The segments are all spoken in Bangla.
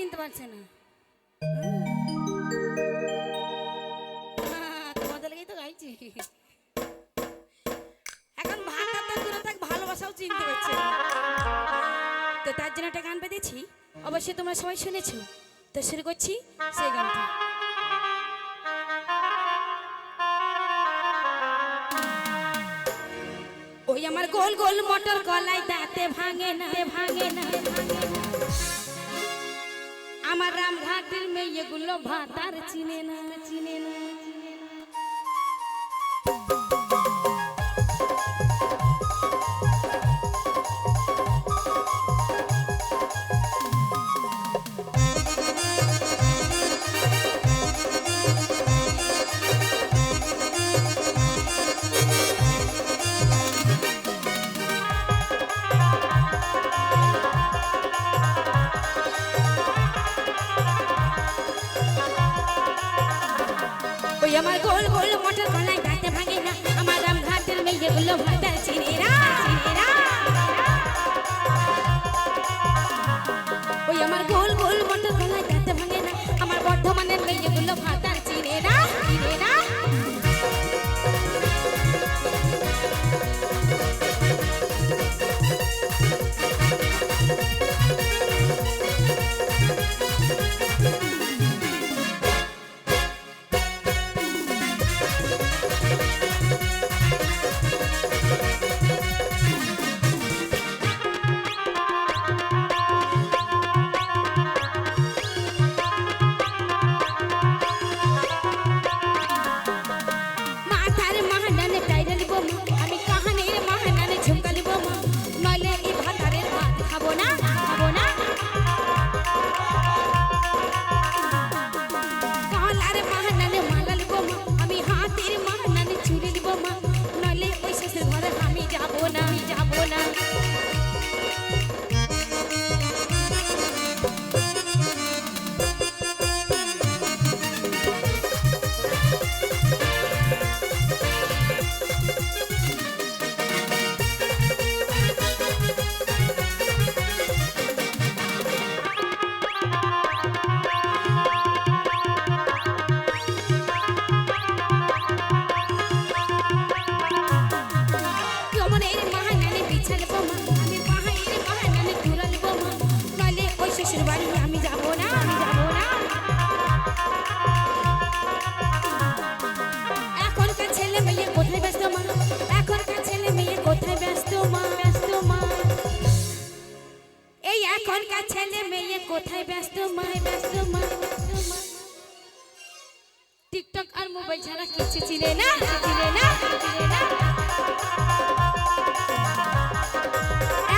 চিনতে পারছে না। তোমাদের লেগেই তো গাইছি। এখন তো দূরে থাক, ভালোবাসাও চিনতে পারছে তো তার জন্য একটা গান বেঁধেছি। অবশ্যই তোমরা সবাই শুনেছো। তো শুরু করছি সেই গানটা। ওই আমার গোল গোল মটর কলাই, দাঁতে ভাঙে না ভাঙে না ভাঙে না। আমার রামঘাটের মেয়েগুলো ভাতার চিনে না চিনে না। আমার গোল গোল মোটর কলাই দাঁতে ভাঙে না। আমার রাম ঘাটের মেয়েগুলো ভাতার চিনে না এখনকার ছেলে মেয়ে কোথায় ব্যস্ত মায় ব্যস্ত টিকটক আর মোবাইল ছাড়া কিছু চিনে না? চিনে না?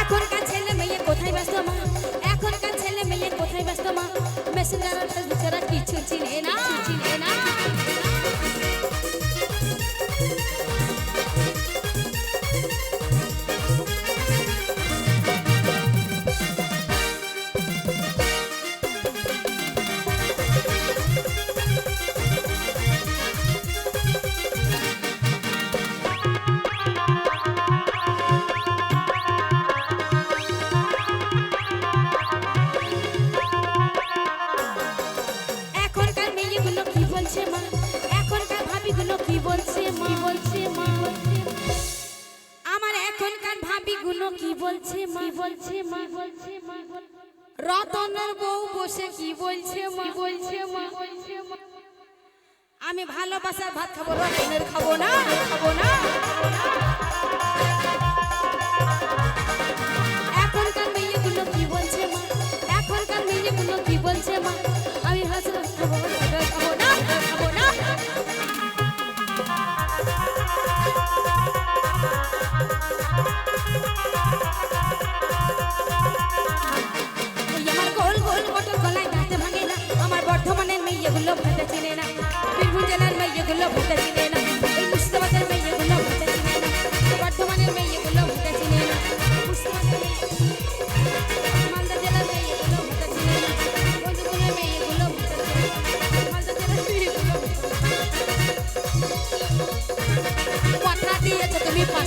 এখনকার ছেলে মেয়ে কোথায় ব্যস্ত মা? এখনকার ছেলে মেয়ে কোথায় ব্যস্ত মা? মেসেঞ্জার ছাড়া কিছু চিনে না। বলছে মা? বলছে মা বলছে মা? রতনের বউ বসে কি বলছে মা? বলছে মা বলছে মা? আমি ভালোবাসার ভাত খাব রতনের খাব না খাব না?